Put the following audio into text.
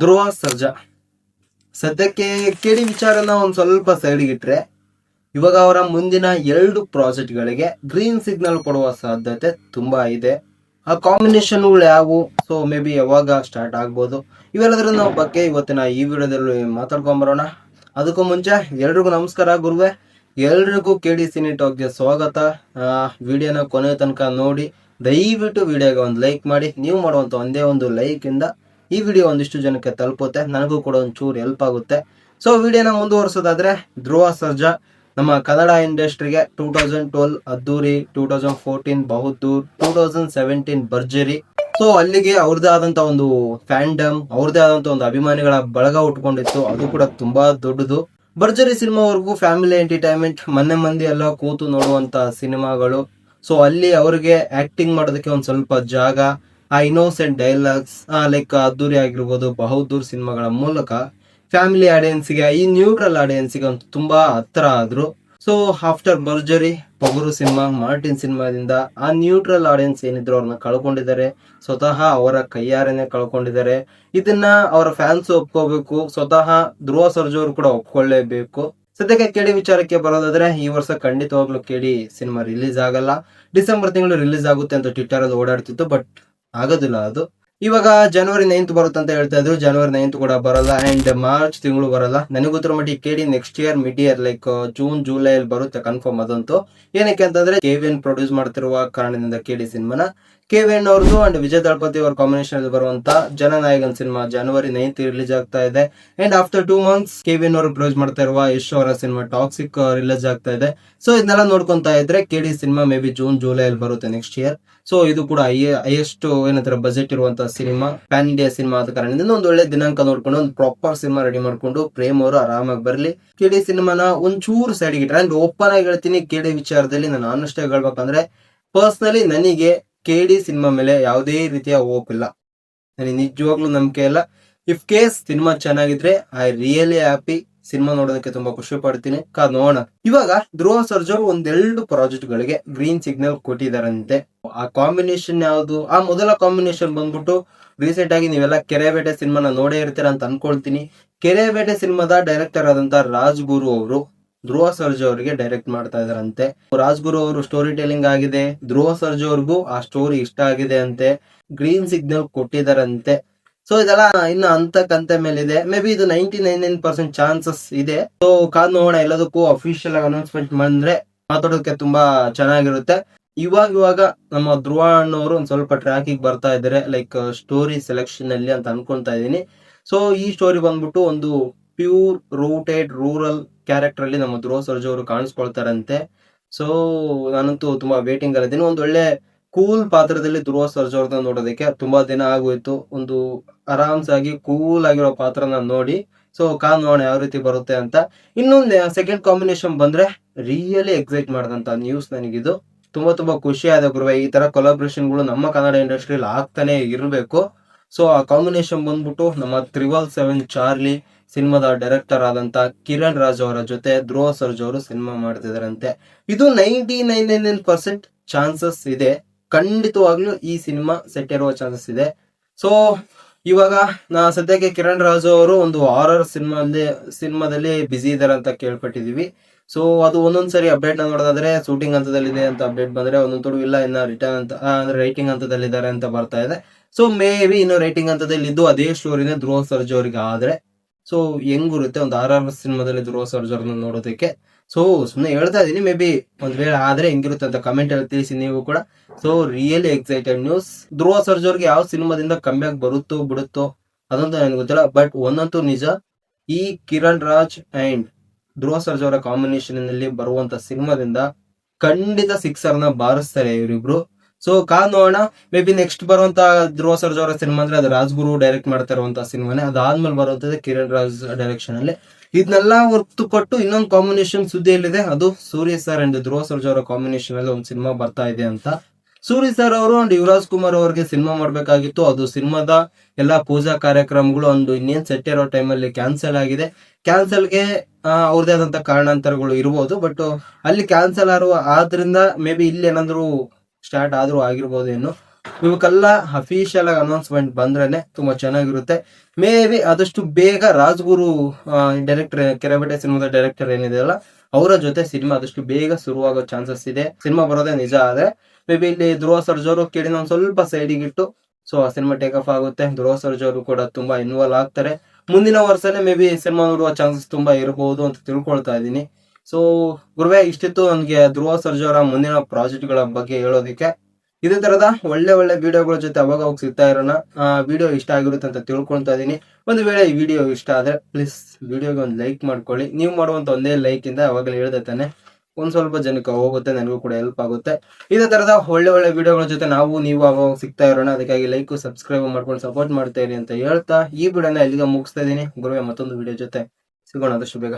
ಧ್ರುವ ಸರ್ಜ. ಸದ್ಯಕ್ಕೆ ಕೇಳಿ ವಿಚಾರನ ಒಂದು ಸ್ವಲ್ಪ ಸೈಡ್ಗೆ ಇಟ್ಟರೆ ಇವಾಗ ಅವರ ಮುಂದಿನ ಎರಡು ಪ್ರಾಜೆಕ್ಟ್ಗಳಿಗೆ ಗ್ರೀನ್ ಸಿಗ್ನಲ್ ಕೊಡುವ ಸಾಧ್ಯತೆ ತುಂಬಾ ಇದೆ. ಆ ಕಾಂಬಿನೇಷನ್ಗಳು ಯಾವುವು ಸೊ ಮೇ ಬಿ ಯಾವಾಗ ಸ್ಟಾರ್ಟ್ ಆಗ್ಬೋದು? ಇವೆಲ್ಲದರ ಬಗ್ಗೆ ಇವತ್ತಿನ ಈ ವಿಡಿಯೋದಲ್ಲಿ ಮಾತಾಡ್ಕೊಂಬರೋಣ ಅದಕ್ಕೂ ಮುಂಚೆ ಎಲ್ರಿಗೂ ನಮಸ್ಕಾರ ಗುರುವೆ. ಎಲ್ರಿಗೂ ಕೆ ಡಿ ಸಿನಿ ಟಾಕ್ಗೆ ಸ್ವಾಗತ. ವಿಡಿಯೋನ ಕೊನೆ ತನಕ ನೋಡಿ, ದಯವಿಟ್ಟು ವಿಡಿಯೋಗೆ ಒಂದು ಲೈಕ್ ಮಾಡಿ. ನೀವು ಮಾಡುವಂಥ ಒಂದೇ ಒಂದು ಲೈಕಿಂದ ಈ ವಿಡಿಯೋ ಒಂದಿಷ್ಟು ಜನಕ್ಕೆ ತಲುಪುತ್ತೆ. ನನಗೂ ಕೂಡ ಒಂಚೂರು ಹೆಲ್ಪ್ ಆಗುತ್ತೆ. ಸೊ ವಿಡಿಯೋನ ಮುಂದುವರಿಸೋದಾದ್ರೆ, ಧ್ರುವ ಸರ್ಜಾ, ನಮ್ಮ ಕನ್ನಡ ಇಂಡಸ್ಟ್ರಿಗೆ two thousand twelve Addhuri two thousand fourteen Bahaddur two thousand seventeen Bharjari. So ಅಲ್ಲಿಗೆ ಅವ್ರದ್ದೇ ಆದಂತ ಒಂದು ಫ್ಯಾಂಡಮ್ ಅವ್ರದ್ದೇ ಆದಂತ ಒಂದು ಅಭಿಮಾನಿಗಳ ಬಳಗ ಉಟ್ಕೊಂಡಿತ್ತು. ಅದು ಕೂಡ ತುಂಬಾ ದೊಡ್ಡದು. ಭರ್ಜರಿ ಸಿನಿಮಾವರೆಗೂ ಫ್ಯಾಮಿಲಿ ಎಂಟರ್ಟೈನ್ಮೆಂಟ್ ಮನೆ ಮಂದಿ ಎಲ್ಲ ಕೂತು ನೋಡುವಂತ ಸಿನಿಮಾಗಳು. ಸೊ ಅಲ್ಲಿ ಅವ್ರಿಗೆ ಆಕ್ಟಿಂಗ್ ಮಾಡೋದಕ್ಕೆ ಒಂದು ಸ್ವಲ್ಪ ಜಾಗ. ಆ ಡೈಲಾಗ್ಸ್ ಲೈಕ್ ಅದ್ದೂರಿ ಆಗಿರ್ಬೋದು, ಬಹುದೂರ್ ಸಿನಿಮಾಗಳ ಮೂಲಕ ಫ್ಯಾಮಿಲಿ ಆಡಿಯನ್ಸ್ಗೆ ಈ ನ್ಯೂಟ್ರಲ್ ಆಡಿಯನ್ಸ್ಗೆ ಒಂದು ತುಂಬಾ ಹತ್ರ ಆದ್ರು. So after Bharjari Pogaru cinema Martin ಸಿನಿಮಾದಿಂದ ಆ ನ್ಯೂಟ್ರಲ್ ಆಡಿಯನ್ಸ್ ಏನಿದ್ರು ಅವ್ರನ್ನ ಕಳ್ಕೊಂಡಿದ್ದಾರೆ, ಸ್ವತಃ ಅವರ ಕೈಯಾರೇನೆ ಕಳ್ಕೊಂಡಿದ್ದಾರೆ. ಇದನ್ನ ಅವರ ಫ್ಯಾನ್ಸ್ ಒಪ್ಕೋಬೇಕು, ಸ್ವತಃ ಧ್ರುವ ಸರ್ಜೋರು ಕೂಡ ಒಪ್ಕೊಳ್ಳೇಬೇಕು. ಸದ್ಯಕ್ಕೆ ಕೇಳಿ ವಿಚಾರಕ್ಕೆ ಬರೋದಾದ್ರೆ, ಈ ವರ್ಷ ಖಂಡಿತವಾಗ್ಲೂ ಕೇಳಿ ಸಿನಿಮಾ ರಿಲೀಸ್ ಆಗಲ್ಲ. ಡಿಸೆಂಬರ್ ತಿಂಗಳು ರಿಲೀಸ್ ಆಗುತ್ತೆ ಅಂತ ಟ್ವಿಟರ್ ಅಲ್ಲಿ ಓಡಾಡ್ತಿತ್ತು ಬಟ್ ಆಗೋದಿಲ್ಲ. ಅದು ಇವಾಗ ಜನವರಿ ನೈನ್ತ್ ಬರುತ್ತೆ ಅಂತ ಹೇಳ್ತಾ ಇದ್ರು. ಜನವರಿ ನೈನ್ತ್ ಕೂಡ ಬರಲ್ಲ ಅಂಡ್ ಮಾರ್ಚ್ ತಿಂಗಳು ಬರಲ್ಲ. ನನಗೆ ಗೊತ್ತಿರೋ ಮಟ್ಟಿಗೆ ಕೇಳಿ next year mid year like June July ಅಲ್ಲಿ ಬರುತ್ತೆ ಕನ್ಫರ್ಮ್ ಅದಂತೂ. ಏನಕ್ಕೆ ಅಂತಂದ್ರೆ ಕೆ ವಿ ಎನ್ ಪ್ರೊಡ್ಯೂಸ್ ಮಾಡ್ತಿರುವ ಕಾರಣದಿಂದ ಕೇಳಿ ಸಿನಿಮಾನ. ಕೆ ಎನ್ ಅವ್ರದ್ದು ಅಂಡ್ ವಿಜಯ್ ದಳಪತಿ ಅವ್ರ ಕಾಂಬಿನೇಷನ್ ಅಲ್ಲಿ ಬರುವಂತ ಜನನಾಯಕನ್ ಸಿನಿಮಾ ಜನವರಿ ನೈನ್ತ್ ರಿಲೀಸ್ ಆಗ್ತಾ ಇದೆ. And after two months K V N ಅವರು ಪ್ರೊಡ್ಯೂಸ್ ಮಾಡ್ತಾ ಇರುವ ಯಶ್ ಅವರ ಸಿನಿಮಾ ಟಾಕ್ಸಿಕ್ ರಿಲೀಸ್ ಆಗ್ತಾ ಇದೆ. ಸೊ ಇದನ್ನೆಲ್ಲ ನೋಡ್ಕೊಂತ ಇದ್ರೆ KD cinema maybe June July ಅಲ್ಲಿ ಬರುತ್ತೆ ನೆಕ್ಸ್ಟ್ ಇಯರ್ ಸೊ ಇದು ಕೂಡ ಹೈಯೆಸ್ಟ್, ಏನಂತಾರೆ ಬಜೆಟ್ ಇರುವಂತ ಸಿನಿಮಾ ಪ್ಯಾನ್ ಇಂಡಿಯಾ ಸಿನಿಮಾ ಆದ ಕಾರಣದಿಂದ ಒಂದು ಒಳ್ಳೆ ದಿನಾಂಕ ನೋಡ್ಕೊಂಡು ಒಂದು ಪ್ರಾಪರ್ ಸಿನಿಮಾ ರೆಡಿ ಮಾಡ್ಕೊಂಡು ಪ್ರೇಮ್ ಅವರು ಆರಾಮಾಗಿ ಬರಲಿ. ಕೆಡಿ ಸಿನಿಮಾನ ಒಂಚೂರು ಸೈಡ್ಗೆ ಇಟ್ರೆ ಅಂಡ್ ಓಪನ್ ಆಗಿ ಹೇಳ್ತೀನಿ ಕೆಡಿ ವಿಚಾರದಲ್ಲಿ ನಾನು ಆನೆಸ್ಟ್ ಆಗಿ ಹೇಳ್ಬೇಕಂದ್ರೆ ಪರ್ಸನಲಿ ನನಗೆ ಕೆಡಿ ಸಿನಿಮಾ ಮೇಲೆ ಯಾವುದೇ ರೀತಿಯ ಹೋಪ್ ಇಲ್ಲ. ನನಗೆ ನಿಜವಾಗ್ಲೂ ನಂಬಿಕೆ ಇಲ್ಲ. ಇಫ್ ಕೇಸ್ ಸಿನಿಮಾ ಚೆನ್ನಾಗಿದ್ರೆ ಐ ರಿಯಲಿ ಹ್ಯಾಪಿ ಸಿನಿಮಾ ನೋಡೋದಕ್ಕೆ ತುಂಬಾ ಖುಷಿ ಪಡ್ತೀನಿ. ಕಾದ್ ನೋಡೋಣ. ಇವಾಗ ಧ್ರುವ ಸರ್ಜರ್ ಒಂದೆರಡು ಪ್ರಾಜೆಕ್ಟ್ ಗಳಿಗೆ ಗ್ರೀನ್ ಸಿಗ್ನಲ್ ಕೊಟ್ಟಿದಾರಂತೆ. ಆ ಕಾಂಬಿನೇಷನ್ ಯಾವುದು? ಆ ಮೊದಲ ಕಾಂಬಿನೇಷನ್ ಬಂದ್ಬಿಟ್ಟು ರೀಸೆಂಟ್ ಆಗಿ ನೀವೆಲ್ಲ ಕೆರೆಬೇಟೆ ಸಿನಿಮಾನ ನೋಡೇ ಇರ್ತೀರ ಅಂತ ಅನ್ಕೊಳ್ತೀನಿ. ಕೆರೆಬೇಟೆ ಸಿನಿಮಾದ ಡೈರೆಕ್ಟರ್ ಆದಂತ ರಾಜ್ಗುರು ಅವರು ಧ್ರುವ ಸರ್ಜೋ ಅವರಿಗೆ ಡೈರೆಕ್ಟ್ ಮಾಡ್ತಾ ಇದಾರಂತೆ. ರಾಜ್ಗುರು ಅವರು ಸ್ಟೋರಿ ಟೆಲಿಂಗ್ ಆಗಿದೆ. ಧ್ರುವ ಸರ್ಜೋ ಅವ್ರಿಗೂ ಆ ಸ್ಟೋರಿ ಇಷ್ಟ ಆಗಿದೆ ಅಂತೆ. Green signal ಕೊಟ್ಟಿದಾರಂತೆ. ಸೊ ಇದೆಲ್ಲ ಇನ್ನು ಅಂತ ಕಂತೆ ಮೇಲಿದೆ. ಮೇ ಬಿ ಇದು ninety nine nine percent chances ಇದೆ. ಸೊ ಕಾದ್ ನೋಡೋಣ, ಎಲ್ಲದಕ್ಕೂ ಅಫಿಷಿಯಲ್ ಆಗಿ ಅನೌನ್ಸ್ಮೆಂಟ್ ಬಂದ್ರೆ ಮಾತಾಡೋದಕ್ಕೆ ತುಂಬಾ ಚೆನ್ನಾಗಿರುತ್ತೆ. ಇವಾಗ ಇವಾಗ ನಮ್ಮ ಧ್ರುವ ಅಣ್ಣವರು ಒಂದ್ ಸ್ವಲ್ಪ ಟ್ರ್ಯಾಕಿಗೆ ಬರ್ತಾ ಇದ್ದಾರೆ. ಲೈಕ್ ಸ್ಟೋರಿ ಸೆಲೆಕ್ಷನ್ ಅಲ್ಲಿ ಅಂತ ಅನ್ಕೊಂತಾ ಇದೀನಿ ಸೊ ಈ ಸ್ಟೋರಿ ಬಂದ್ಬಿಟ್ಟು ಒಂದು ಪ್ಯೂರ್ ರೂಟೆಡ್ ರೂರಲ್ ಕ್ಯಾರೆಕ್ಟರ್ ಅಲ್ಲಿ ನಮ್ಮ ಧ್ರುವ ಸರ್ಜು ಅವರು ಕಾಣಿಸ್ಕೊಳ್ತಾರಂತೆ. ಸೊ ನಾನಂತೂ ತುಂಬಾ ವೇಟಿಂಗ್ ಅಲ್ಲಿದ್ದೀನಿ ಒಂದ್ ಒಳ್ಳೆ ಕೂಲ್ ಪಾತ್ರದಲ್ಲಿ ಧ್ರುವ ಸರ್ಜೋರ್ನ ನೋಡೋದಕ್ಕೆ ತುಂಬಾ ದಿನ ಆಗೋಯ್ತು. ಒಂದು ಆರಾಮ್ಸಾಗಿ ಕೂಲ್ ಆಗಿರೋ ಪಾತ್ರನ ನೋಡಿ, ಸೊ ಕಾನ್ ನೋಡೋಣ ಯಾವ ರೀತಿ ಬರುತ್ತೆ ಅಂತ. ಇನ್ನೊಂದು ಸೆಕೆಂಡ್ ಕಾಂಬಿನೇಷನ್ ಬಂದ್ರೆ ರಿಯಲಿ ಎಕ್ಸೈಟ್ ಮಾಡಿದಂತ ನ್ಯೂಸ್ ನನಗಿದು. ತುಂಬಾ ತುಂಬಾ ಖುಷಿ ಆದ ಗುರುವೆ, ಈ ತರ ಕೊಲಾಬ್ರೇಷನ್ಗಳು ನಮ್ಮ ಕನ್ನಡ ಇಂಡಸ್ಟ್ರಿಯಲ್ಲಿ ಆಗ್ತಾನೆ ಇರಬೇಕು. ಸೊ, ಆ ಕಾಂಬಿನೇಷನ್ ಬಂದ್ಬಿಟ್ಟು ನಮ್ಮ ತ್ರಿವಲ್ ಸೆವೆನ್ ಚಾರ್ಲಿ ಸಿನಿಮಾದ ಡೈರೆಕ್ಟರ್ ಆದಂತ ಕಿರಣ್ ರಾಜ್ ಅವರ ಜೊತೆ ಧ್ರುವ ಸರ್ಜ್ ಅವರು ಸಿನಿಮಾ ಮಾಡ್ತಿದಾರಂತೆ. ಇದು ninety nine nine percent chances ಇದೆ. ಖಂಡಿತವಾಗ್ಲೂ ಈ ಸಿನಿಮಾ ಸೆಟ್ ಇರುವ ಚಾನ್ಸಸ್ ಇದೆ. ಸೊ ಇವಾಗ ನಾ ಸದ್ಯಕ್ಕೆ ಕಿರಣ್ ರಾಜು ಅವರು ಒಂದು ಹಾರರ್ ಸಿನಿಮಾದಲ್ಲಿ ಸಿನಿಮಾದಲ್ಲಿ ಬಿಸಿ ಇದಾರೆ ಅಂತ ಕೇಳ್ಪಟ್ಟಿದೀವಿ. ಸೊ ಅದು ಒಂದೊಂದ್ಸರಿ ಅಪ್ಡೇಟ್ನ ನೋಡೋದಾದ್ರೆ ಶೂಟಿಂಗ್ ಹಂತದಲ್ಲಿದೆ ಅಂತ ಅಪ್ಡೇಟ್ ಬಂದ್ರೆ ಒಂದೊಂದು ತೊಡು ಇಲ್ಲ, ಇನ್ನ ರಿಟರ್ನ್ ಅಂತ ಅಂದ್ರೆ ರೈಟಿಂಗ್ ಹಂತದಲ್ಲಿದ್ದಾರೆ ಅಂತ ಬರ್ತಾ ಇದೆ. ಸೊ ಮೇ ಬಿ ಇನ್ನು ರೈಟಿಂಗ್ ಹಂತದಲ್ಲಿ ಇದ್ದು ಅದೇ ಸ್ಟೋರಿನೇ ಧ್ರುವ ಸರ್ಜು ಅವರಿಗೆ ಆದ್ರೆ ಸೊ ಹೆಂಗಿರುತ್ತೆ ಒಂದು ಆರ್ ಆರ್ ಸಿನಿಮಾದಲ್ಲಿ ಧ್ರುವ ಸರ್ಜು ಅವ್ರನ್ನ ನೋಡೋದಕ್ಕೆ? ಸೊ ಸುಮ್ಮನೆ ಹೇಳ್ತಾ ಇದ್ದೀನಿ ಮೇ ಬಿ ಒಂದ್ ವೇಳೆ ಆದ್ರೆ ಹೆಂಗಿರುತ್ತೆ ಅಂತ ಕಮೆಂಟ್ ಅಲ್ಲಿ ತಿಳಿಸಿ ನೀವು ಕೂಡ. So really excited news Dhruva ಸರ್ಜೋರ್ಗೆ ಯಾವ ಸಿನಿಮಾದಿಂದ ಕಮ್ಯಾಕ್ ಬರುತ್ತೋ ಬಿಡುತ್ತೋ ಅದಂತೂ ನನಗೆ ಗೊತ್ತಿಲ್ಲ ಬಟ್ ಒಂದಂತೂ ನಿಜ. ಈ ಕಿರಣ್ ರಾಜ್ ಅಂಡ್ ಧ್ರುವ ಸರ್ಜ್ ಕಾಂಬಿನೇಷನ್ನಲ್ಲಿ ಬರುವಂತ ಸಿನಿಮಾದಿಂದ ಖಂಡಿತ ಸಿಕ್ಸರ್ನ ಬಾರಿಸ್ತಾರೆ ಇವರಿಬ್ರು. ಸೊ ಕಾ ನೋಡೋಣ. ಮೇ ಬಿ ನೆಕ್ಸ್ಟ್ ಬರುವಂತ ಧ್ರುವ ಸರ್ಜ್ ಅವರ ಸಿನಿಮಾ ಅಂದ್ರೆ ಅದು ರಾಜ್ಗುರು ಡೈರೆಕ್ಟ್ ಮಾಡ್ತಾ ಇರುವಂತ ಸಿನಿಮಾನೇ. ಅದಾದ್ಮೇಲೆ ಬರುವಂತದ್ದು ಕಿರಣ್ ರಾಜ್ ಡೈರೆಕ್ಷನ್ ಅಲ್ಲಿ. ಇದನ್ನೆಲ್ಲ ಹೊತ್ತು ಕೊಟ್ಟು ಇನ್ನೊಂದು ಕಾಂಬಿನೇಷನ್ ಸುದ್ದಿಯಲ್ಲಿದೆ. ಅದು ಸೂರ್ಯ ಸರ್ ಅಂಡ್ ಧ್ರುವ ಸರ್ಜಾ ಅವರ ಕಾಂಬಿನೇಷನ್ ಅಲ್ಲಿ ಒಂದು ಸಿನಿಮಾ ಬರ್ತಾ ಇದೆ ಅಂತ. ಸೂರ್ಯ ಸರ್ ಅವರು ಅಂಡ್ ಯುವರಾಜ್ ಕುಮಾರ್ ಅವರಿಗೆ ಸಿನಿಮಾ ಮಾಡ್ಬೇಕಾಗಿತ್ತು. ಅದು ಸಿನಿಮಾದ ಎಲ್ಲಾ ಪೂಜಾ ಕಾರ್ಯಕ್ರಮಗಳು ಒಂದು ಇನ್ನೇನು ಸೆಟ್ ಇರೋ ಟೈಮಲ್ಲಿ ಕ್ಯಾನ್ಸಲ್ ಆಗಿದೆ. ಕ್ಯಾನ್ಸಲ್ಗೆ ಅವ್ರದೇ ಆದಂತ ಕಾರಣಾಂತರಗಳು ಇರ್ಬೋದು. ಬಟ್ ಅಲ್ಲಿ ಕ್ಯಾನ್ಸಲ್ ಆರುವ ಆದ್ರಿಂದ ಮೇ ಬಿ ಇಲ್ಲಿ ಏನಾದ್ರು ಸ್ಟಾರ್ಟ್ ಆದ್ರೂ ಆಗಿರ್ಬೋದು ಏನು. ಇವಕ್ಕೆಲ್ಲ ಅಫಿಷಿಯಲ್ ಆಗಿ ಅನೌನ್ಸ್ಮೆಂಟ್ ಬಂದ್ರೇನೆ ತುಂಬಾ ಚೆನ್ನಾಗಿರುತ್ತೆ. ಮೇ ಬಿ ಆದಷ್ಟು ಬೇಗ ರಾಜ್ಗುರು ಡೈರೆಕ್ಟರ್ ಕೆರೆಬೆಟ್ಟೆ ಸಿನಿಮಾದ ಡೈರೆಕ್ಟರ್ ಏನಿದೆಯಲ್ಲ ಅವರ ಜೊತೆ ಸಿನಿಮಾ ಆದಷ್ಟು ಬೇಗ ಶುರುವಾಗೋ ಚಾನ್ಸಸ್ ಇದೆ. ಸಿನಿಮಾ ಬರೋದೇ ನಿಜ ಆದ್ರೆ ಮೇ ಬಿ ಇಲ್ಲಿ ಧ್ರುವ ಸರ್ಜೋರು ಕೇಳಿನ ಒಂದ್ ಸ್ವಲ್ಪ ಸೈಡಿಗೆ ಇಟ್ಟು ಸೊ ಆ ಸಿನಿಮಾ ಟೇಕ್ ಆಫ್ ಆಗುತ್ತೆ. ಧ್ರುವ ಸರ್ಜೋರು ಕೂಡ ತುಂಬಾ ಇನ್ವಾಲ್ವ್ ಆಗ್ತಾರೆ. ಮುಂದಿನ ವರ್ಷನೇ ಮೇ ಬಿ ಸಿನಿಮಾ ನೋಡುವ ಚಾನ್ಸಸ್ ತುಂಬಾ ಇರಬಹುದು ಅಂತ ತಿಳ್ಕೊಳ್ತಾ ಇದ್ದೀನಿ. ಸೊ ಗುರುವೆ, ಇಷ್ಟಿತ್ತು ನನಗೆ ಧ್ರುವ ಸರ್ಜೋರ ಮುಂದಿನ ಪ್ರಾಜೆಕ್ಟ್ಗಳ ಬಗ್ಗೆ ಹೇಳೋದಿಕ್ಕೆ. ಇದೇ ತರದ ಒಳ್ಳೆ ಒಳ್ಳೆ ವಿಡಿಯೋಗಳ ಜೊತೆ ಅವಾಗ ಅವಾಗ ಸಿಗ್ತಾ ಇರೋಣ. ವಿಡಿಯೋ ಇಷ್ಟ ಆಗಿರುತ್ತೆ ಅಂತ ತಿಳ್ಕೊಳ್ತಾ ಇದ್ದೀನಿ ಒಂದು ವೇಳೆ ಈ ವಿಡಿಯೋ ಇಷ್ಟ ಆದ್ರೆ ಪ್ಲೀಸ್ ವಿಡಿಯೋಗೆ ಒಂದು ಲೈಕ್ ಮಾಡ್ಕೊಳ್ಳಿ. ನೀವು ಮಾಡುವಂತ ಒಂದೇ ಲೈಕ್ ಇಂದ ಅವಾಗಲೇ ಹೇಳ್ದೆ ತಾನೆ, ಒಂದ್ ಸ್ವಲ್ಪ ಜನಕ್ಕೆ ಹೋಗುತ್ತೆ, ನನಗೂ ಕೂಡ ಹೆಲ್ಪ್ ಆಗುತ್ತೆ. ಇದೇ ತರದ ಒಳ್ಳೆ ಒಳ್ಳೆ ವಿಡಿಯೋಗಳ ಜೊತೆ ನಾವು, ನೀವು ಅವಾಗ ಸಿಗ್ತಾ ಇರೋಣ. ಅದಕ್ಕಾಗಿ ಲೈಕ್ ಸಬ್ಸ್ಕ್ರೈಬ್ ಮಾಡ್ಕೊಂಡು ಸಪೋರ್ಟ್ ಮಾಡ್ತಾ ಇರಿ ಅಂತ ಹೇಳ್ತಾ ಈ ವಿಡಿಯೋನ ಇಲ್ಲಿಗೆ ಮುಗಿಸ್ತಾ ಇದ್ದೀನಿ ಗುರುವೆ ಮತ್ತೊಂದು ವಿಡಿಯೋ ಜೊತೆ ಸಿಗೋಣ. ಆದಷ್ಟು ಬೇಗ.